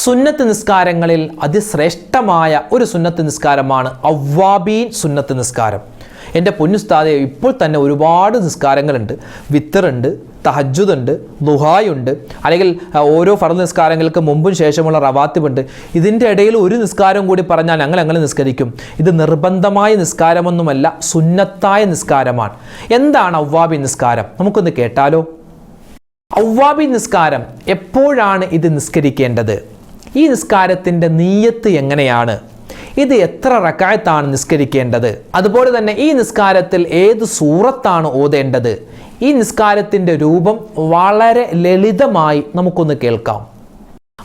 സുന്നത്ത് നിസ്കാരങ്ങളിൽ അതിശ്രേഷ്ഠമായ ഒരു സുന്നത്ത് നിസ്കാരമാണ് അവ്വാബീൻ സുന്നത്ത് നിസ്കാരം. എന്റെ പൊന്നുസ്താദെ ഇപ്പോൾ തന്നെ ഒരുപാട് നിസ്കാരങ്ങളുണ്ട്. വിത്തറുണ്ട് തഹജുദുണ്ട് ദുഹായുണ്ട് അല്ലെങ്കിൽ ഓരോ ഫർദ് നിസ്കാരങ്ങൾക്ക് മുമ്പും ശേഷമുള്ള റവാത്തിബുണ്ട് ഇതിന്റെ ഇടയിൽ ഒരു നിസ്കാരം കൂടി പറഞ്ഞാൽ ഞങ്ങൾ എങ്ങനെ നിസ്കരിക്കും? ഇത് നിർബന്ധമായ നിസ്കാരമൊന്നുമല്ല സുന്നത്തായ നിസ്കാരമാണ്. എന്താണ് അവ്വാബി നിസ്കാരം? നമുക്കൊന്ന് കേട്ടാലോ? ഔവാബി നിസ്കാരം എപ്പോഴാണ് ഇത് നിസ്കരിക്കേണ്ടത്? ഈ നിസ്കാരത്തിന്റെ നീയത്ത് എങ്ങനെയാണ്? ഇത് എത്ര റക്കായത്താണ് നിസ്കരിക്കേണ്ടത്? അതുപോലെ തന്നെ ഈ നിസ്കാരത്തിൽ ഏത് സൂറത്താണ് ഓതേണ്ടത്? ഈ നിസ്കാരത്തിന്റെ രൂപം വളരെ ലളിതമായി നമുക്കൊന്ന് കേൾക്കാം.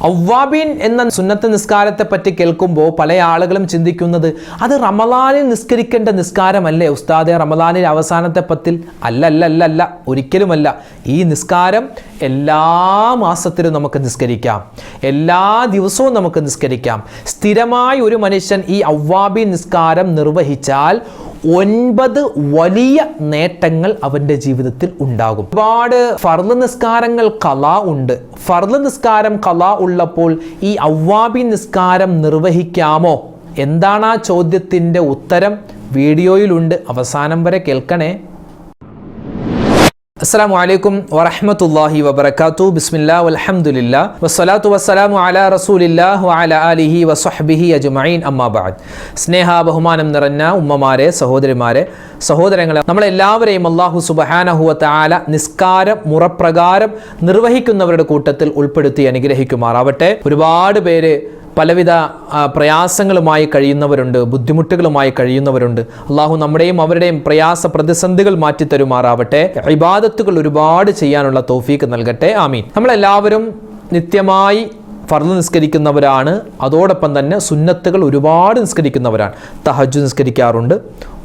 അവ്വാബീൻ എന്ന സുന്നത്ത് നിസ്കാരത്തെ പറ്റി കേൾക്കുമ്പോൾ പല ആളുകളും ചിന്തിക്കുന്നത് അത് റമദാനിൽ നിസ്കരിക്കേണ്ട നിസ്കാരമല്ലേ ഉസ്താദെ? റമദാനിൽ അവസാനത്തെ പത്തിൽ അല്ല അല്ല അല്ല അല്ല ഒരിക്കലുമല്ല. ഈ നിസ്കാരം എല്ലാ മാസത്തിലും നമുക്ക് നിസ്കരിക്കാം. എല്ലാ ദിവസവും നമുക്ക് നിസ്കരിക്കാം. സ്ഥിരമായി ഒരു മനുഷ്യൻ ഈ അവ്വാബീൻ നിസ്കാരം നിർവഹിച്ചാൽ ഒൻപത് വലിയ നേട്ടങ്ങൾ അവന്റെ ജീവിതത്തിൽ ഉണ്ടാകും. ഒരുപാട് ഫർദ് നിസ്കാരങ്ങൾ കല ഉണ്ട്. ഫർദ് നിസ്കാരം കല ഉള്ളപ്പോൾ ഈ അവ്വാബി നിസ്കാരം നിർവഹിക്കാമോ? എന്താണ് ആ ചോദ്യത്തിന്റെ ഉത്തരം? വീഡിയോയിലുണ്ട്. അവസാനം വരെ കേൾക്കണേ. അസ്സാം വലൈക്കും വറഹമത്തല്ലാഹി വബർക്കാത്തു ബിസ്മില്ലാ വലഹമുല്ല വസ്സലാത്തു വസ്സലാമു അല റസൂലില്ലാഹു അല ആലിഹി വസ്വഹ്ബിഹി അജ്മഈൻ. അമ്മാ ബഅദ്. സ്നേഹ ബഹുമാനം നിറഞ്ഞ ഉമ്മമാരെ സഹോദരിമാരെ സഹോദരങ്ങളെ നമ്മളെല്ലാവരെയും അള്ളാഹു സുബഹാനഹുവത്ത് ആല നിസ്കാരം മുറപ്രകാരം നിർവഹിക്കുന്നവരുടെ കൂട്ടത്തിൽ ഉൾപ്പെടുത്തി അനുഗ്രഹിക്കുമാറാവട്ടെ. ഒരുപാട് പേര് പലവിധ പ്രയാസങ്ങളുമായി കഴിയുന്നവരുണ്ട് ബുദ്ധിമുട്ടുകളുമായി കഴിയുന്നവരുണ്ട്. അള്ളാഹു നമ്മുടെയും അവരുടെയും പ്രയാസ പ്രതിസന്ധികൾ മാറ്റിത്തരുമാറാവട്ടെ ഇബാദത്തുകൾ ഒരുപാട് ചെയ്യാനുള്ള തോഫീക്ക് നൽകട്ടെ. ആമീൻ. നമ്മളെല്ലാവരും നിത്യമായി ഫർദ് നിസ്കരിക്കുന്നവരാണ്. അതോടൊപ്പം തന്നെ സുന്നത്തുകൾ ഒരുപാട് നിസ്കരിക്കുന്നവരാണ്. തഹജ് നിസ്കരിക്കാറുണ്ട്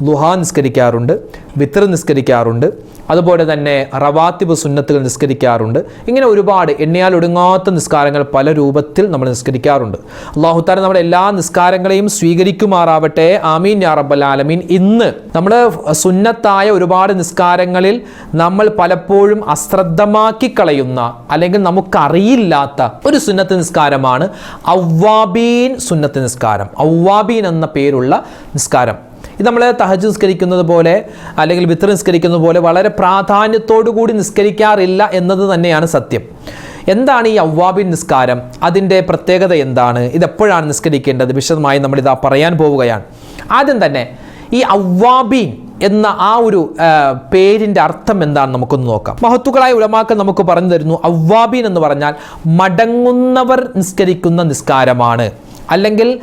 ലുഹാ നിസ്കരിക്കാറുണ്ട് വിത്തർ നിസ്കരിക്കാറുണ്ട്. അതുപോലെ തന്നെ റവാത്തിബ് സുന്നത്തുകൾ നിസ്കരിക്കാറുണ്ട്. ഇങ്ങനെ ഒരുപാട് എണ്ണിയാൽ ഒടുങ്ങാത്ത നിസ്കാരങ്ങൾ പല രൂപത്തിൽ നമ്മൾ നിസ്കരിക്കാറുണ്ട്. അള്ളാഹുത്താല നമ്മുടെ എല്ലാ നിസ്കാരങ്ങളെയും സ്വീകരിക്കുമാറാവട്ടെ. ആമീൻ യാ റബ്ബൽ ആലമീൻ. ഇന്ന് നമ്മൾ സുന്നത്തായ ഒരുപാട് നിസ്കാരങ്ങളിൽ നമ്മൾ പലപ്പോഴും അശ്രദ്ധമാക്കി കളയുന്ന അല്ലെങ്കിൽ നമുക്കറിയില്ലാത്ത ഒരു സുന്നത്ത് നിസ്കാരമാണ് ഔവാബീൻ സുന്നത്ത് നിസ്കാരം. ഔവാബീൻ എന്ന പേരുള്ള നിസ്കാരം. ഇത് നമ്മൾ തഹജ് നിസ്കരിക്കുന്നത് പോലെ അല്ലെങ്കിൽ വിത്ര നിസ്കരിക്കുന്നത് പോലെ വളരെ പ്രാധാന്യത്തോടു കൂടി നിസ്കരിക്കാറില്ല എന്നത് തന്നെയാണ് സത്യം. എന്താണ് ഈ അവ്വാബിൻ നിസ്കാരം? അതിന്റെ പ്രത്യേകത എന്താണ്? ഇതെപ്പോഴാണ് നിസ്കരിക്കേണ്ടത്? വിശദമായി നമ്മളിതാ പറയാൻ പോവുകയാണ്. ആദ്യം തന്നെ ഈ അവ്വാബീൻ എന്ന ആ ഒരു പേരിന്റെ അർത്ഥം എന്താണ് നമുക്കൊന്ന് നോക്കാം. മഹത്തുക്കളായ ഉലമാക്കൾ നമുക്ക് പറഞ്ഞു തരുന്നു അവ്വാബീൻ എന്ന് പറഞ്ഞാൽ മടങ്ങുന്നവർ നിസ്കരിക്കുന്ന നിസ്കാരമാണ്. അല്ലെങ്കിൽ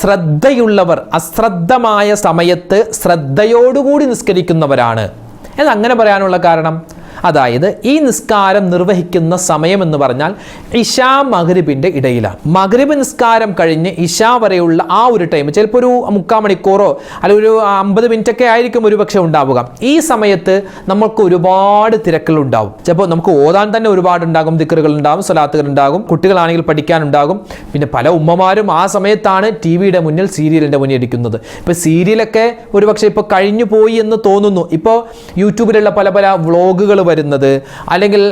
ശ്രദ്ധയുള്ളവർ അശ്രദ്ധമായ സമയത്ത് ശ്രദ്ധയോടുകൂടി നിസ്കരിക്കുന്നവരാണ്. എന്ന് അങ്ങനെ പറയാനുള്ള കാരണം? അതായത് ഈ നിസ്കാരം നിർവഹിക്കുന്ന സമയം എന്ന് പറഞ്ഞാൽ ഇഷാ മഹ്രിബിന്റെ ഇടയിലാണ്. മഗ്രിബ് നിസ്കാരം കഴിഞ്ഞ് ഇഷാ വരെയുള്ള ആ ഒരു ടൈം ചിലപ്പോൾ ഒരു മുക്കാൽ മണിക്കൂറോ അല്ലെങ്കിൽ ഒരു അമ്പത് മിനിറ്റ് ഒക്കെ ആയിരിക്കും ഒരു പക്ഷേ ഉണ്ടാവുക. ഈ സമയത്ത് നമുക്ക് ഒരുപാട് തിരക്കുകൾ ഉണ്ടാവും ചിലപ്പോൾ നമുക്ക് ഓതാൻ തന്നെ ഒരുപാട് ഉണ്ടാകും ദിക്കറുകൾ ഉണ്ടാകും സ്വലാത്തുകൾ ഉണ്ടാകും കുട്ടികളാണെങ്കിൽ പഠിക്കാനുണ്ടാകും. പിന്നെ പല ഉമ്മമാരും ആ സമയത്താണ് ടി വിയുടെ മുന്നിൽ സീരിയലിന്റെ മുന്നിൽ ഇരിക്കുന്നത്. ഇപ്പോൾ സീരിയലൊക്കെ ഒരുപക്ഷെ ഇപ്പോൾ കഴിഞ്ഞു പോയി എന്ന് തോന്നുന്നു. ഇപ്പോൾ യൂട്യൂബിലുള്ള പല പല വ്ളോഗുകൾ വരുന്നത് അല്ലെങ്കിൽ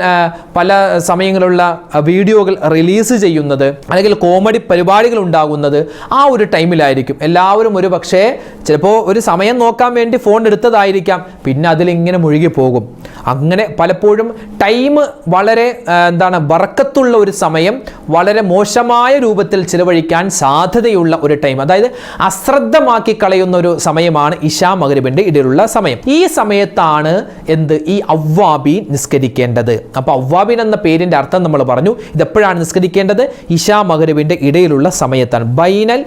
പല സമയങ്ങളുള്ള വീഡിയോകൾ റിലീസ് ചെയ്യുന്നത് അല്ലെങ്കിൽ കോമഡി പരിപാടികൾ ഉണ്ടാകുന്നത് ആ ഒരു ടൈമിലായിരിക്കും. എല്ലാവരും ഒരു പക്ഷേ ചിലപ്പോൾ ഒരു സമയം നോക്കാൻ വേണ്ടി ഫോൺ എടുത്തതായിരിക്കാം പിന്നെ അതിലിങ്ങനെ മുഴുകി പോകും. അങ്ങനെ പലപ്പോഴും ടൈം വളരെ എന്താണ് വറക്കത്തുള്ള ഒരു സമയം വളരെ മോശമായ രൂപത്തിൽ ചിലവഴിക്കാൻ സാധ്യതയുള്ള ഒരു ടൈം. അതായത് അശ്രദ്ധമാക്കി കളയുന്ന ഒരു സമയമാണ് ഇഷാ മകരിബിന്റെ ഇടയിലുള്ള സമയം. ഈ സമയത്താണ് എന്ത്? ഈ അവ്വാബീൻ നിസ്കരിക്കേണ്ടത്. അപ്പോൾ അവ്വാബീൻ എന്ന പേരിന്റെ അർത്ഥം നമ്മൾ പറഞ്ഞു. ഇതെപ്പോഴാണ് നിസ്കരിക്കേണ്ടത്? ഇഷാ മകരിബിന്റെ ഇടയിലുള്ള സമയത്താണ്. ബൈനൽ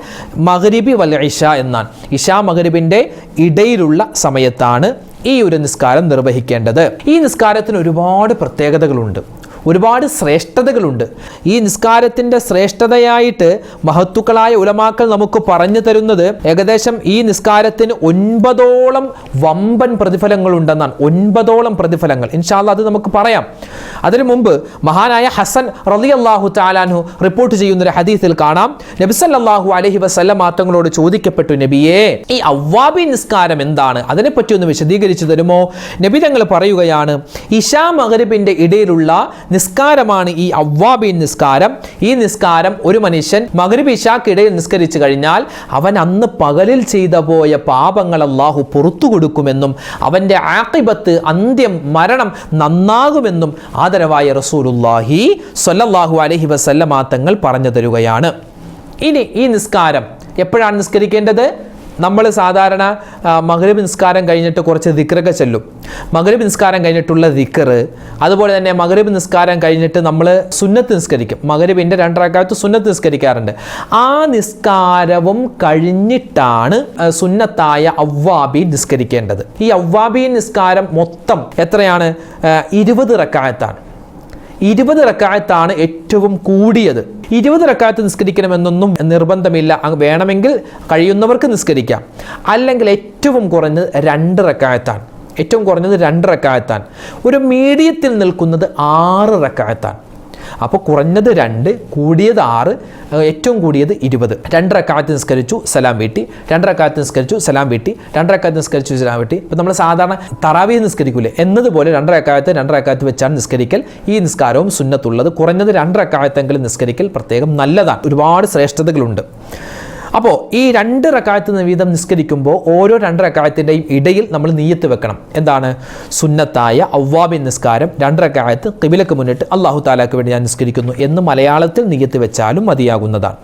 മകരിബി വൽ ഇഷ എന്നാണ്. ഇഷാ മകരിബിന്റെ ഇടയിലുള്ള സമയത്താണ് ഈ ഒരു നിസ്കാരം നിർവഹിക്കേണ്ടത്. ഈ നിസ്കാരത്തിന് ഒരുപാട് പ്രത്യേകതകളുണ്ട്. ഒരുപാട് ശ്രേഷ്ഠതകളുണ്ട്. ഈ നിസ്കാരത്തിന്റെ ശ്രേഷ്ഠതയായിട്ട് മഹത്തുക്കളായ ഉലമാക്കൾ നമുക്ക് പറഞ്ഞു തരുന്നത് ഏകദേശം ഈ നിസ്കാരത്തിന് ഒൻപതോളം വമ്പൻ പ്രതിഫലങ്ങളുണ്ടെന്നാണ്. ഒൻപതോളം പ്രതിഫലങ്ങൾ. ഇൻഷാല്ല അത് നമുക്ക് പറയാം. അതിനു മുമ്പ് മഹാനായ ഹസൻ റലി അള്ളാഹു താലാൻഹു റിപ്പോർട്ട് ചെയ്യുന്ന ഒരു ഹദീസിൽ കാണാം. നബിസല്ലാഹു അലഹി വസല്ല മാറ്റങ്ങളോട് ചോദിക്കപ്പെട്ടു നബിയേ ഈ അവ്വാബി നിസ്കാരം എന്താണ്? അതിനെപ്പറ്റി ഒന്ന് വിശദീകരിച്ചു തരുമോ? നബി തങ്ങൾ പറയുകയാണ് ഇഷാ മഹരിബിന്റെ ഇടയിലുള്ള നിസ്കാരമാണ് ഈ അവ്വാബീൻ നിസ്കാരം. ഈ നിസ്കാരം ഒരു മനുഷ്യൻ മകരബ് ഇഷാക്കിടയിൽ നിസ്കരിച്ചു കഴിഞ്ഞാൽ അവൻ അന്ന് പകലിൽ ചെയ്ത പോയ പാപങ്ങൾ അള്ളാഹു പുറത്തു കൊടുക്കുമെന്നും അവന്റെ ആക്കിബത്ത് അന്ത്യം മരണം നന്നാകുമെന്നും ആദരവായ റസൂലുല്ലാഹി സൊല്ലാഹു അലഹി വസല്ലമ തങ്ങൾ പറഞ്ഞു തരുകയാണ്. ഇനി ഈ നിസ്കാരം എപ്പോഴാണ് നിസ്കരിക്കേണ്ടത്? നമ്മൾ സാധാരണ ആ, മഗ്രിബ് നിസ്കാരം കഴിഞ്ഞിട്ട് കുറച്ച് ദിക്കറൊക്കെ ചെല്ലും. മഗ്രിബ് നിസ്കാരം കഴിഞ്ഞിട്ടുള്ള ദിക്കർ അതുപോലെ തന്നെ മഗ്രിബ് നിസ്കാരം കഴിഞ്ഞിട്ട് നമ്മൾ സുന്നത്ത് നിസ്കരിക്കും. മഗ്രിബിന്റെ രണ്ടരക്കാലത്ത് സുന്നത്ത് നിസ്കരിക്കാറുണ്ട്. ആ നിസ്കാരവും കഴിഞ്ഞിട്ടാണ് സുന്നത്തായ അവ്വാബി നിസ്കരിക്കേണ്ടത്. ഈ അവ്വാബി നിസ്കാരം മൊത്തം എത്രയാണ്? ഇരുപത് റക്കായത്താണ്. ഇരുപത് റക്കായത്താണ് ഏറ്റവും കൂടിയത്. ഇരുപത് റക്കായത്ത് നിസ്കരിക്കണമെന്നൊന്നും നിർബന്ധമില്ല. വേണമെങ്കിൽ കഴിയുന്നവർക്ക് നിസ്കരിക്കാം. അല്ലെങ്കിൽ ഏറ്റവും കുറഞ്ഞത് രണ്ട് റക്കായത്താണ്. ഏറ്റവും കുറഞ്ഞത് രണ്ട് റക്കായത്താണ്. ഒരു മീഡിയത്തിൽ നിൽക്കുന്നത് ആറ് റക്കായത്താണ്. അപ്പോൾ കുറഞ്ഞത് രണ്ട് കൂടിയത് ആറ് ഏറ്റവും കൂടിയത് ഇരുപത്. രണ്ട് കാലത്ത് നിസ്കരിച്ചു സലാം വീട്ടി. രണ്ട് കാലത്ത് നിസ്കരിച്ചു സലാം വീട്ടി. രണ്ട് കാലത്ത് നിസ്കരിച്ചു സലാം വീട്ടി. ഇപ്പം നമ്മൾ സാധാരണ തറാവി നിസ്കരിക്കൂലേ? എന്നതുപോലെ രണ്ട് കാലത്ത് രണ്ട് കാലത്ത് വെച്ചാണ് നിസ്കരിക്കൽ. ഈ നിസ്കാരവും സുന്നത്തുള്ളത്. കുറഞ്ഞത് രണ്ട് കാലത്തെങ്കിലും നിസ്കരിക്കൽ പ്രത്യേകം നല്ലതാണ്. ഒരുപാട് ശ്രേഷ്ഠതകളുണ്ട്. അപ്പോൾ ഈ രണ്ട് റക്കായത്ത് വീതം നിസ്കരിക്കുമ്പോൾ ഓരോ രണ്ട് റക്കായത്തിന്റെയും ഇടയിൽ നമ്മൾ നീയത്ത് വെക്കണം. എന്താണ്? സുന്നത്തായ അവ്വാബിൻ നിസ്കാരം രണ്ട് റക്കായത്ത് കിബിലക്ക് മുന്നിട്ട് അള്ളാഹു താലാക്ക് വേണ്ടി ഞാൻ നിസ്കരിക്കുന്നു എന്ന് മലയാളത്തിൽ നീയത്ത് വെച്ചാലും മതിയാകുന്നതാണ്.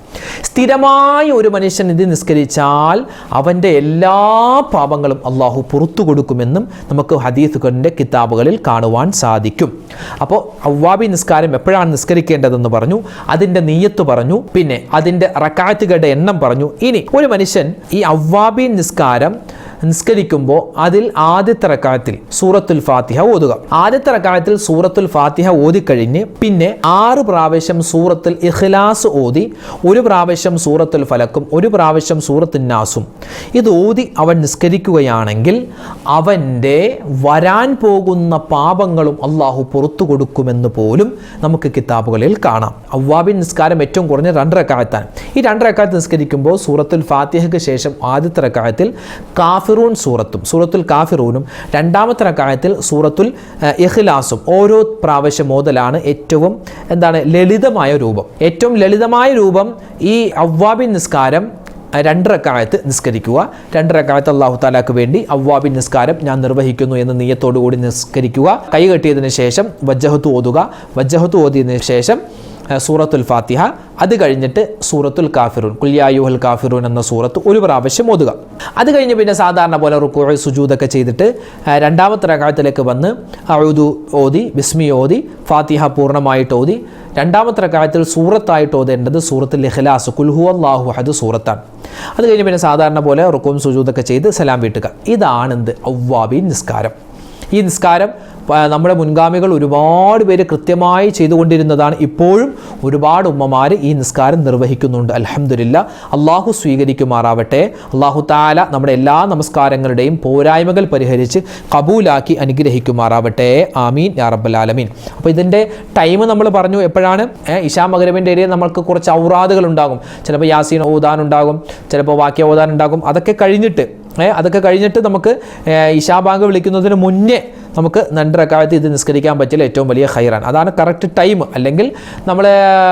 സ്ഥിരമായി ഒരു മനുഷ്യൻ ഇത് നിസ്കരിച്ചാൽ അവന്റെ എല്ലാ പാപങ്ങളും അള്ളാഹു പുറത്തു കൊടുക്കുമെന്നും നമുക്ക് ഹദീസുകളുടെ കിതാബുകളിൽ കാണുവാൻ സാധിക്കും. അപ്പോൾ അവ്വാബി നിസ്കാരം എപ്പോഴാണ് നിസ്കരിക്കേണ്ടതെന്ന് പറഞ്ഞു അതിന്റെ നീയത്ത് പറഞ്ഞു പിന്നെ അതിന്റെ റക്കായത്തുകളുടെ എണ്ണം പറഞ്ഞു ഇനി ഒരു മനുഷ്യൻ ഈ അവ്വാബി നിസ്കാരം നിസ്കരിക്കുമ്പോൾ അതിൽ ആദ്യത്തെ റക്കായത്തിൽ സൂറത്തുൽ ഫാത്തിഹ ഓതുക. ആദ്യത്തെ റക്കായത്തിൽ സൂറത്തുൽ ഫാത്തിഹ ഓതിക്കഴിഞ്ഞ് പിന്നെ ആറ് പ്രാവശ്യം സൂറത്തുൽ ഇഖ്ലാസ് ഓതി ഒരു പ്രാവശ്യം സൂറത്തുൽ ഫലക്കും ഒരു പ്രാവശ്യം സൂറത്തുൽ നാസും. ഇത് ഓതി അവൻ നിസ്കരിക്കുകയാണെങ്കിൽ അവന്റെ വരാൻ പോകുന്ന പാപങ്ങളും അള്ളാഹു പുറത്തു കൊടുക്കുമെന്ന് പോലും നമുക്ക് കിതാബുകളിൽ കാണാം. അവ്വാബിൻ നിസ്കാരം ഏറ്റവും കുറഞ്ഞ രണ്ടരക്കാലത്താണ് ഈ രണ്ടരക്കാലത്ത് നിസ്കരിക്കുമ്പോൾ സൂറത്തുൽ ഫാത്തിഹയ്ക്ക് ശേഷം ആദ്യത്തെ റക്കായത്തിൽ കാഫിറൂൻ സൂറത്തും സൂറത്തുൽ കാഫിറൂനും രണ്ടാമത്തെ റക്കായത്തിൽ സൂറത്തുൽ ഇഖ്ലാസും ഓരോ പ്രാവശ്യം മോതലാണ് ഏറ്റവും എന്താണ് ലളിതമായ രൂപം. ഏറ്റവും ലളിതമായ രൂപം ഈ അവ്വാബിൻ നിസ്കാരം രണ്ടരക്കാലത്ത് നിസ്കരിക്കുക. രണ്ടരക്കാലത്ത് അള്ളാഹു താലാക്ക് വേണ്ടി അവ്വാബിൻ നിസ്കാരം ഞാൻ നിർവഹിക്കുന്നു എന്ന കൂടി നിസ്കരിക്കുക. കൈ കെട്ടിയതിന് ശേഷം വജ്ജഹത്ത് ഓതുക. വജ്ജഹത്ത് ഓതിയതിനു ശേഷം സൂറത്തുൽ ഫാത്തിഹ. അത് കഴിഞ്ഞിട്ട് സൂറത്തുൽ കാഫിറൂൻ. കുല്യായുഹൽ കാഫിറൂൻ എന്ന സൂറത്ത് ഒരു പ്രാവശ്യം ഓതുക. അത് കഴിഞ്ഞ് പിന്നെ സാധാരണ പോലെ റുക്കു സുജൂദൊക്കെ ചെയ്തിട്ട് രണ്ടാമത്തെ റക്കായത്തിലേക്ക് വന്ന് അഴുതു ഓതി ബിസ്മി ഓതി ഫാത്തിഹ പൂർണമായിട്ട് ഓതി. രണ്ടാമത്തെ റക്കായത്തിൽ സൂറത്തായിട്ട് ഓതേണ്ടത് സൂറത്തുൽ ഇഖ്ലാസ് കുൽഹു അള്ളാഹു അഹദ് സൂറത്താണ്. അത് കഴിഞ്ഞ് പിന്നെ സാധാരണ പോലെ റുക്കും സുജൂദൊക്കെ ചെയ്ത് സലാം വീട്ടുക. ഇതാണ് എന്ത്? അവ്വാബി നിസ്കാരം. ഈ നിസ്കാരം നമ്മുടെ മുൻഗാമികൾ ഒരുപാട് പേര് കൃത്യമായി ചെയ്തുകൊണ്ടിരുന്നതാണ്. ഇപ്പോഴും ഒരുപാട് ഉമ്മമാർ ഈ നിസ്കാരം നിർവഹിക്കുന്നുണ്ട്. അലഹമില്ല അള്ളാഹു സ്വീകരിക്കുമാറാവട്ടെ. അള്ളാഹു താല നമ്മുടെ എല്ലാ നമസ്കാരങ്ങളുടെയും പോരായ്മകൾ പരിഹരിച്ച് കബൂലാക്കി അനുഗ്രഹിക്കുമാറാവട്ടെ. ആമീൻ യാ റബ്ബൽ ആലമീൻ. അപ്പോൾ ഇതിന്റെ ടൈം നമ്മൾ പറഞ്ഞു എപ്പോഴാണ്? ഇഷാ ഇശാ മകരവിന്റെ ഇടയിൽ നമ്മൾക്ക് കുറച്ച് ഔറാദുകൾ ഉണ്ടാകും. ചിലപ്പോൾ യാസീൻ ഓതാനുണ്ടാകും ചിലപ്പോൾ വാക്യ ഓതാനുണ്ടാകും അതൊക്കെ കഴിഞ്ഞിട്ട് അതൊക്കെ കഴിഞ്ഞിട്ട് നമുക്ക് ഇഷാബാങ്ക് ബാങ്ക് വിളിക്കുന്നതിന് മുന്നേ നമുക്ക് രണ്ടരക്കാലത്ത് ഇത് നിസ്കരിക്കാൻ പറ്റില്ല ഏറ്റവും വലിയ ഹൈറാണ് അതാണ് കറക്റ്റ് ടൈം അല്ലെങ്കിൽ നമ്മൾ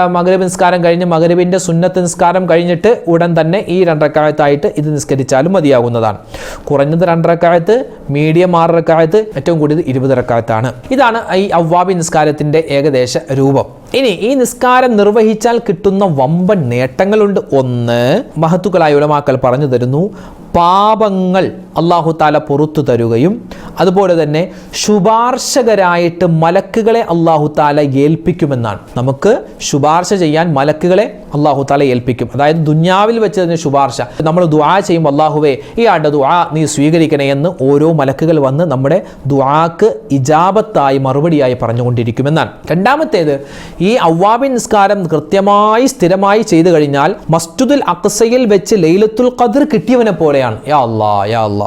മകരബ് നിസ്കാരം കഴിഞ്ഞ് മകരബിന്റെ സുന്നത്ത് നിസ്കാരം കഴിഞ്ഞിട്ട് ഉടൻ തന്നെ ഈ രണ്ടരക്കാലത്തായിട്ട് ഇത് നിസ്കരിച്ചാലും മതിയാകുന്നതാണ്. കുറഞ്ഞത് രണ്ടരക്കാലത്ത് മീഡിയം ആറരക്കാലത്ത് ഏറ്റവും കൂടിയത് ഇരുപതരക്കാലത്താണ് ഇതാണ് ഈ അവ്വാബി നിസ്കാരത്തിന്റെ ഏകദേശ രൂപം. ഇനി ഈ നിസ്കാരം നിർവഹിച്ചാൽ കിട്ടുന്ന വമ്പൻ നേട്ടങ്ങളുണ്ട്. ഒന്ന് മഹത്തുക്കളായ ഉലമാക്കൾ പറഞ്ഞു തരുന്നു പാപങ്ങൾ അള്ളാഹു താല പുറത്തു തരുകയും അതുപോലെ തന്നെ ശുപാർശകരായിട്ട് മലക്കുകളെ അള്ളാഹു താല ഏൽപ്പിക്കുമെന്നാണ്. നമുക്ക് ശുപാർശ ചെയ്യാൻ മലക്കുകളെ അള്ളാഹു താല ഏൽപ്പിക്കും. അതായത് ദുന്യാവിൽ വെച്ച് തന്നെ ശുപാർശ. നമ്മൾ ദുആ ചെയ്യുമ്പോൾ അള്ളാഹുവേ ഈ ആണ്ട് ദുആ നീ സ്വീകരിക്കണേ എന്ന് ഓരോ മലക്കുകൾ വന്ന് നമ്മുടെ ദുആക്ക് ഇജാബത്തായി മറുപടിയായി പറഞ്ഞുകൊണ്ടിരിക്കുമെന്നാണ്. രണ്ടാമത്തേത് ഈ അവ്വാബിൻ നിസ്കാരം കൃത്യമായി സ്ഥിരമായി ചെയ്തു കഴിഞ്ഞാൽ മസ്ജിദുൽ അക്സയിൽ വെച്ച് ലൈലത്തുൽ ഖദർ കിട്ടിയവനെ പോലെയാണ്. യാ അല്ലാ യാ അല്ലാ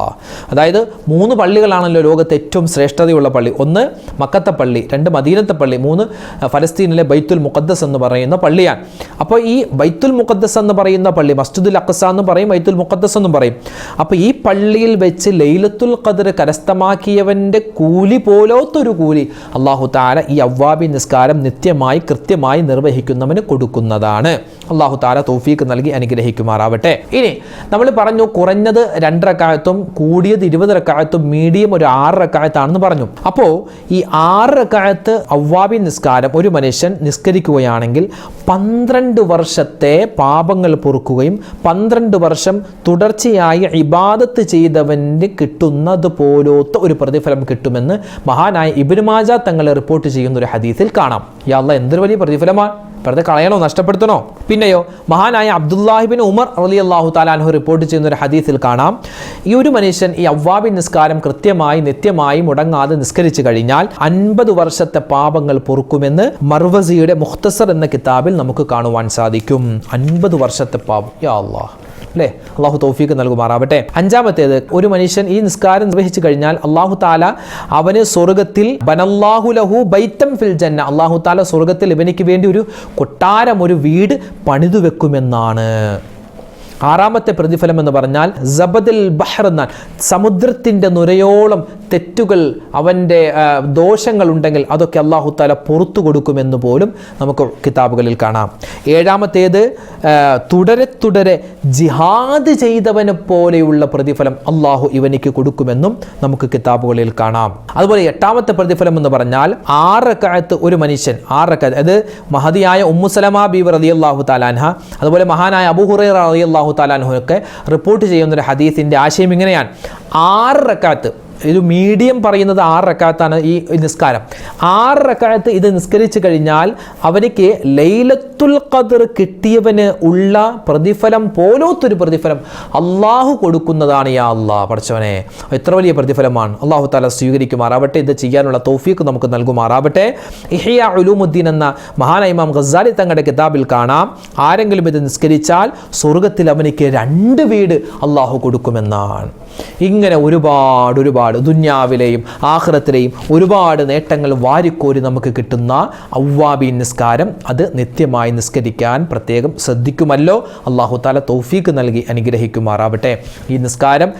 അതായത് മൂന്ന് പള്ളികളാണല്ലോ ലോകത്ത് ഏറ്റവും ശ്രേഷ്ഠതയുള്ള പള്ളി. ഒന്ന് മക്കത്തെ പള്ളി രണ്ട് മദീനത്തെ പള്ളി മൂന്ന് ഫലസ്തീനിലെ ബൈത്തുൽ മുഖദ്ദസ് എന്ന് പറയുന്ന പള്ളിയാണ്. അപ്പോൾ ഈ ബൈത്തുൽ മുഖദ്ദസ് എന്ന് പറയുന്ന പള്ളി മസ്ജിദുൽ അഖസ എന്ന് പറയും ബൈത്തുൽ മുഖദ്ദസ് എന്നും പറയും. അപ്പോൾ ഈ പള്ളിയിൽ വെച്ച് ലൈലത്തുൽ ഖദർ കരസ്ഥമാക്കിയവന്റെ കൂലി പോലോത്തൊരു കൂലി അള്ളാഹു താല ഈ അവ്വാബി നിസ്കാരം നിത്യമായി കൃത്യമായി നിർവഹിക്കുന്നവന് കൊടുക്കുന്നതാണ്. അള്ളാഹു താല തോഫീക്ക് നൽകി അനുഗ്രഹിക്കുമാറാവട്ടെ. ഇനി നമ്മൾ പറഞ്ഞു കുറഞ്ഞത് രണ്ടരക്കാലത്തും കൂടിയത് ഇരുപത് റക്കായത്തും മീഡിയം ഒരു ആറ് റക്കായത്താണെന്ന് പറഞ്ഞു. അപ്പോൾ ഈ ആറ് റക്കായത്ത് അവ്വാബി നിസ്കാരം ഒരു മനുഷ്യൻ നിസ്കരിക്കുകയാണെങ്കിൽ പന്ത്രണ്ട് വർഷത്തെ പാപങ്ങൾ പൊറുക്കുകയും പന്ത്രണ്ട് വർഷം തുടർച്ചയായി ഇബാദത്ത് ചെയ്തവന് കിട്ടുന്നത് പോലത്തെ ഒരു പ്രതിഫലം കിട്ടുമെന്ന് മഹാനായ ഇബിനുമാജ തങ്ങളെ റിപ്പോർട്ട് ചെയ്യുന്ന ഒരു ഹദീസിൽ കാണാം. ഇയാളെ എന്തൊരു വലിയ പ്രതിഫലമാണ്. വെറുതെ കളയണോ? നഷ്ടപ്പെടുത്തണോ? പിന്നെയോ മഹാനായ അബ്ദുല്ലാഹിബിൻ ഉമർ അലി അള്ളാഹു താലാൻഹു റിപ്പോർട്ട് ചെയ്യുന്ന ഒരു ഹദീസിൽ കാണാം. ഈ ഒരു മനുഷ്യൻ ഈ അവ്വാബി നിസ്കാരം കൃത്യമായി നിത്യമായി മുടങ്ങാതെ നിസ്കരിച്ചു കഴിഞ്ഞാൽ അൻപത് വർഷത്തെ പാപങ്ങൾ പൊറുക്കുമെന്ന് മർവസിയുടെ മുഖ്തസർ എന്ന കിതാബിൽ നമുക്ക് കാണുവാൻ സാധിക്കും. അൻപത് വർഷത്തെ പാപം. യാ അള്ളാഹ്. അല്ലേ? അള്ളാഹു തൗഫീക്ക് നൽകുമാറാവട്ടെ. അഞ്ചാമത്തേത് ഒരു മനുഷ്യൻ ഈ നിസ്കാരം നിർവഹിച്ചു കഴിഞ്ഞാൽ അള്ളാഹു താല അവന് സ്വർഗത്തിൽ ബനല്ലാഹു ലഹു ബൈത്തം ഫിൽ ജന്ന അള്ളാഹു താല സ്വർഗത്തിൽ ഇവനിക്ക് വേണ്ടി ഒരു കൊട്ടാരം ഒരു വീട് പണിതു വെക്കുമെന്നാണ്. ആറാമത്തെ പ്രതിഫലം എന്ന് പറഞ്ഞാൽ ജബദിൽ ബഹർ എന്നാൽ സമുദ്രത്തിന്റെ നുരയോളം തെറ്റുകൾ അവന്റെ ദോഷങ്ങൾ ഉണ്ടെങ്കിൽ അതൊക്കെ അള്ളാഹു താല പുറത്തു കൊടുക്കുമെന്ന് പോലും നമുക്ക് കിതാബുകളിൽ കാണാം. ഏഴാമത്തേത് തുടരെ തുടരെ ജിഹാദ് ചെയ്തവനെ പോലെയുള്ള പ്രതിഫലം അള്ളാഹു ഇവനിക്ക് കൊടുക്കുമെന്നും നമുക്ക് കിതാബുകളിൽ കാണാം. അതുപോലെ എട്ടാമത്തെ പ്രതിഫലം എന്ന് പറഞ്ഞാൽ ആറക്കാലത്ത് ഒരു മനുഷ്യൻ ആറക്കാലത്ത് അത് മഹതിയായ ഉമ്മുസലമ ബീബ് അള്ളാഹു താലാൻഹ അതുപോലെ മഹാനായ അബുഹുറൈ റതി അള്ളാഹു താലാൻഹു ഒക്കെ റിപ്പോർട്ട് ചെയ്യുന്നൊരു ഹദീസിന്റെ ആശയം ഇങ്ങനെയാണ്. ആറ് റക്കാത്ത് ഒരു മീഡിയം പറയുന്നത് ആറ് റക്കാത്താണ് ഈ നിസ്കാരം. ആറ് റക്കാത്ത് ഇത് നിസ്കരിച്ചു കഴിഞ്ഞാൽ അവനിക്ക് ലൈലത്തുൽ ഖദർ കിട്ടിയവന് ഉള്ള പ്രതിഫലം പോലോത്തൊരു പ്രതിഫലം അള്ളാഹു കൊടുക്കുന്നതാണ് യാ അള്ളാഹ് പഠിച്ചവനെ എത്ര വലിയ പ്രതിഫലമാണ്. അള്ളാഹു താല സ്വീകരിക്കുമാറാവട്ടെ ഇത് ചെയ്യാനുള്ള തൗഫീക്ക് നമുക്ക് നൽകുമാറാവട്ടെ. ഇഹിയ ഉലൂമുദ്ദീൻ എന്ന മഹാന ഇമാം ഖസാലി തങ്ങളുടെ കിതാബിൽ കാണാം. ആരെങ്കിലും ഇത് നിസ്കരിച്ചാൽ സ്വർഗത്തിൽ അവനിക്ക് രണ്ട് വീട് അള്ളാഹു കൊടുക്കുമെന്നാണ്. ഇങ്ങനെ ഒരുപാട് ഒരുപാട് ദുന്യാവിലെയും ആഹ്റത്തിലെയും ഒരുപാട് നേട്ടങ്ങൾ വാരിക്കോരി നമുക്ക് കിട്ടുന്ന ഔവാബി നിസ്കാരം. അത് നിത്യമായി നിസ്കരിക്കാൻ പ്രത്യേകം ശ്രദ്ധിക്കുമല്ലോ. അള്ളാഹു താല തൗഫീക്ക് നൽകി അനുഗ്രഹിക്കുമാറാവട്ടെ. ഈ നിസ്കാരം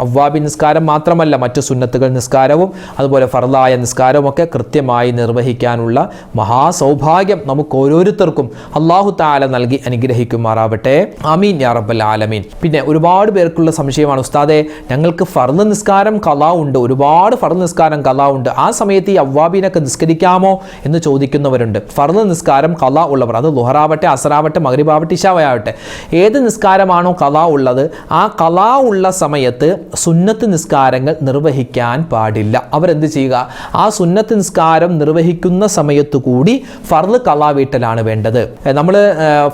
ഔവാബി നിസ്കാരം മാത്രമല്ല മറ്റു സുന്നത്തുകൾ നിസ്കാരവും അതുപോലെ ഫർദായ നിസ്കാരവും ഒക്കെ കൃത്യമായി നിർവഹിക്കാനുള്ള മഹാസൗഭാഗ്യം നമുക്ക് ഓരോരുത്തർക്കും അള്ളാഹു താല നൽകി അനുഗ്രഹിക്കുമാറാവട്ടെ. അമീൻ യാ റബ്ബൽ ആലമീൻ. പിന്നെ ഒരുപാട് പേർക്കുള്ള സംശയമാണ് ഉസ്താദെ ഞങ്ങൾക്ക് ഫർദ് നിസ്കാരം കലാവുണ്ട് ഒരുപാട് ഫർദ് നിസ്കാരം കലാവുണ്ട് ആ സമയത്ത് ഈ അവ്വാബിനൊക്കെ നിസ്കരിക്കാമോ എന്ന് ചോദിക്കുന്നവരുണ്ട്. ഫർദ് നിസ്കാരം കല ഉള്ളവർ. അത് ലുഹറാവട്ടെ അസറാവട്ടെ മകരിബാവട്ടെ ഇഷാവയാവട്ടെ. ഏത് നിസ്കാരമാണോ കല ഉള്ളത് ആ കല ഉള്ള സമയത്ത് സുന്നത്ത് നിസ്കാരങ്ങൾ നിർവഹിക്കാൻ പാടില്ല. അവരെന്ത് ചെയ്യുക? ആ സുന്നത്ത് നിസ്കാരം നിർവഹിക്കുന്ന സമയത്ത് കൂടി ഫർദ് കലാ വീട്ടലാണ് വേണ്ടത്. നമ്മൾ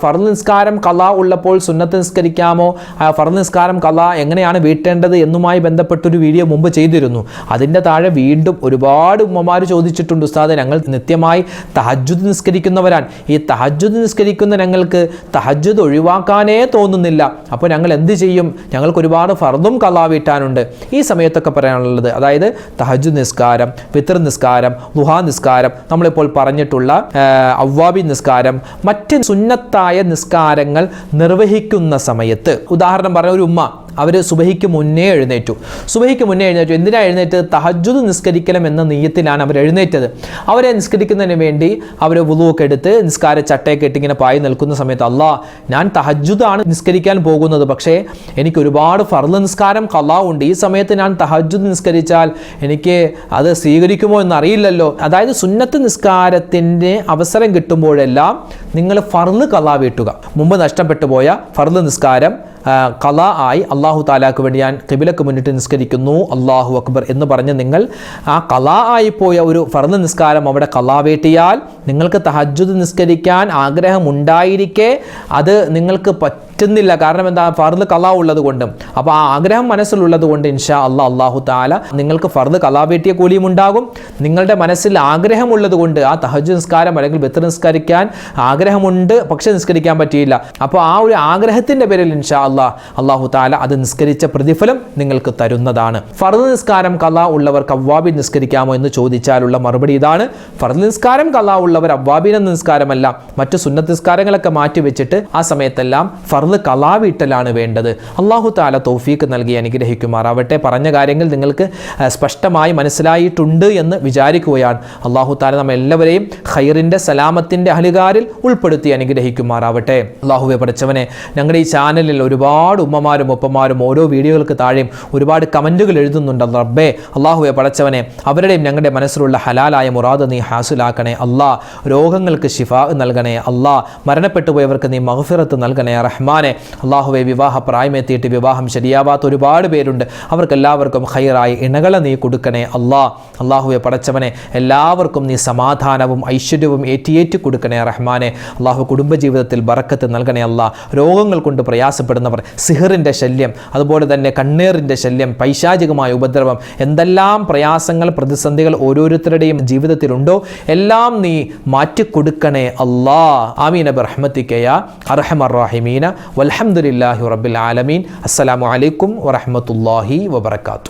ഫർദ് നിസ്കാരം കല ഉള്ളപ്പോൾ സുന്നത്ത് നിസ്കരിക്കാമോ? ഫർദ് നിസ്കാരം കല എങ്ങനെയാണ് വീട്ടേണ്ടത്? എന്നുമായി ബന്ധപ്പെട്ടൊരു വീഡിയോ മുമ്പ് ചെയ്തിരുന്നു. അതിന്റെ താഴെ വീണ്ടും ഒരുപാട് ഉമ്മമാർ ചോദിച്ചിട്ടുണ്ട് ഉസ്താദ് ഞങ്ങൾ നിത്യമായി തഹജുദ് നിസ്കരിക്കുന്നവരാണ്. ഈ തഹജുദ് നിസ്കരിക്കുന്ന ഞങ്ങൾക്ക് തഹജുദ് ഒഴിവാക്കാനേ തോന്നുന്നില്ല. അപ്പോൾ ഞങ്ങൾ എന്ത് ചെയ്യും? ഞങ്ങൾക്ക് ഒരുപാട് ഫർദും കലാവീട്ടാനുണ്ട് ഈ സമയത്തൊക്കെ പറയാനുള്ളത് അതായത് തഹജുദ് നിസ്കാരം പിതൃ നിസ്കാരം ദുഹാ നിസ്കാരം നമ്മളിപ്പോൾ പറഞ്ഞിട്ടുള്ള അവ്വാബി നിസ്കാരം മറ്റ് സുന്നത്തായ നിസ്കാരങ്ങൾ നിർവഹിക്കുന്ന സമയത്ത്. ഉദാഹരണം പറഞ്ഞ ഒരു ഉമ്മ അവർ സുബഹിക്ക് മുന്നേ എഴുന്നേറ്റു. സുബഹിക്ക് മുന്നേ എഴുന്നേറ്റു. എന്തിനാണ് എഴുന്നേറ്റ്? തഹജുദ് നിസ്കരിക്കണം എന്ന നീയത്തിലാണ് അവർ എഴുന്നേറ്റത്. അവരെ നിസ്കരിക്കുന്നതിന് വേണ്ടി അവർ വുളുവൊക്കെ എടുത്ത് നിസ്കാര ചട്ടയൊക്കെ ഇട്ട് ഇങ്ങനെ പായി നിൽക്കുന്ന സമയത്ത് അല്ലാ ഞാൻ തഹജുദാണ് നിസ്കരിക്കാൻ പോകുന്നത്. പക്ഷേ എനിക്ക് ഒരുപാട് ഫർദ് നിസ്കാരം കലാവുണ്ട് ഈ സമയത്ത് ഞാൻ തഹജുദ് നിസ്കരിച്ചാൽ എനിക്ക് അത് സ്വീകരിക്കുമോ എന്നറിയില്ലല്ലോ. അതായത് സുന്നത്ത് നിസ്കാരത്തിന്റെ അവസരം കിട്ടുമ്പോഴെല്ലാം നിങ്ങൾ ഫർദ് കലാ വീട്ടുക. മുമ്പ് നഷ്ടപ്പെട്ടു പോയ ഫർദ് നിസ്കാരം കലാ ആയി അള്ളാഹു താലാക്ക് വേണ്ടി ഞാൻ കിബിലക്ക് മുന്നിട്ട് നിസ്കരിക്കുന്നു. അള്ളാഹു അക്ബർ എന്ന് പറഞ്ഞ് നിങ്ങൾ ആ കല ആയിപ്പോയ പോയ ഒരു ഫർദ് നിസ്കാരം അവിടെ കലാവേട്ടിയാൽ നിങ്ങൾക്ക് തഹജ്ജുദ് നിസ്കരിക്കാൻ ആഗ്രഹമുണ്ടായിരിക്കെ. അത് നിങ്ങൾക്ക് പറ്റ പറ്റുന്നില്ല. കാരണം എന്താ? ഫർദ് കലാ ഉള്ളത് കൊണ്ടും. അപ്പോൾ ആ ആഗ്രഹം മനസ്സിലുള്ളത് കൊണ്ട് ഇൻഷാ അള്ളാഹ് അള്ളാഹു താല നിങ്ങൾക്ക് ഫർദ് കലാ വീട്ടിയ കൂലിയും ഉണ്ടാകും. നിങ്ങളുടെ മനസ്സിൽ ആഗ്രഹമുള്ളത് കൊണ്ട് ആ തഹജ് നിസ്കാരം അല്ലെങ്കിൽ ബെത്ത് നിസ്കരിക്കാൻ ആഗ്രഹമുണ്ട് പക്ഷെ നിസ്കരിക്കാൻ പറ്റിയില്ല. അപ്പോൾ ആ ഒരു ആഗ്രഹത്തിന്റെ പേരിൽ ഇൻഷാ അള്ളാഹ് അള്ളാഹു താല അത് നിസ്കരിച്ച പ്രതിഫലം നിങ്ങൾക്ക് തരുന്നതാണ്. ഫർദ് നിസ്കാരം കലാ ഉള്ളവർ കവ്വാബി നിസ്കരിക്കാമോ എന്ന് ചോദിച്ചാലുള്ള മറുപടി ഇതാണ്. ഫർദ് നിസ്കാരം കലാ ഉള്ളവർ അവ്വാബിന നിസ്കാരമല്ല. മറ്റു സുന്നത്ത് നിസ്കാരങ്ങളൊക്കെ മാറ്റി വെച്ചിട്ട് ആ സമയത്തെല്ലാം ഫർദ് കലാ വീട്ടലാണ് വേണ്ടത്. അള്ളാഹു താല തൗഫീക്ക് നൽകി അനുഗ്രഹിക്കുമാറാവട്ടെ. പറഞ്ഞ കാര്യങ്ങൾ നിങ്ങൾക്ക് സ്പഷ്ടമായി മനസ്സിലായിട്ടുണ്ട് എന്ന് വിചാരിക്കുകയാണ്. അള്ളാഹു താല നമ്മൾ എല്ലാവരെയും ഖൈറിന്റെ സലാമത്തിന്റെ അഹലുകാരിൽ ഉൾപ്പെടുത്തി അനുഗ്രഹിക്കുമാറാവട്ടെ. അള്ളാഹുവെ പഠിച്ചവനെ ഞങ്ങളുടെ ഈ ചാനലിൽ ഒരുപാട് ഉമ്മമാരും ഒപ്പമാരും ഓരോ വീഡിയോകൾക്ക് താഴെയും ഒരുപാട് കമന്റുകൾ എഴുതുന്നുണ്ട്. റബ്ബേ അള്ളാഹുവെ പഠിച്ചവനെ അവരുടെയും ഞങ്ങളുടെ മനസ്സിലുള്ള ഹലാലായ മുറാദ് നീ ഹാസിലാക്കണേ. അല്ലാ രോഗങ്ങൾക്ക് ശിഫ നൽകണേ. അല്ലാ മരണപ്പെട്ടു പോയവർക്ക് നീ മഹഫിറത്ത് നൽകണേ. റഹ്മാനെ അള്ളാഹുവെ വിവാഹ പ്രായമെത്തിയിട്ട് വിവാഹം ശരിയാവാത്ത ഒരുപാട് പേരുണ്ട്. അവർക്കെല്ലാവർക്കും ഹൈറായി ഇണകളെ നീ കൊടുക്കണേ അള്ളാ അള്ളാഹുവെ പടച്ചവനെ എല്ലാവർക്കും നീ സമാധാനവും ഐശ്വര്യവും ഏറ്റിയേറ്റി കൊടുക്കണേ റഹ്മാനെ. അള്ളാഹു കുടുംബജീവിതത്തിൽ ബറക്കത്ത് നൽകണേ അല്ല. രോഗങ്ങൾ കൊണ്ട് പ്രയാസപ്പെടുന്നവർ സിഹറിന്റെ ശല്യം അതുപോലെ തന്നെ കണ്ണീറിന്റെ ശല്യം പൈശാചികമായ ഉപദ്രവം എന്തെല്ലാം പ്രയാസങ്ങൾ പ്രതിസന്ധികൾ ഓരോരുത്തരുടെയും ജീവിതത്തിലുണ്ടോ എല്ലാം നീ മാറ്റിക്കൊടുക്കണേ അല്ലാ. ആമീന ബർഹമത്തിക്കയ അർഹമറാഹിമീന വൽഹംദുലില്ലാഹി റബ്ബിൽ ആലമീൻ. അസ്സലാമു അലൈക്കും വറഹ്മത്തുള്ളാഹി വബറകാതുഹു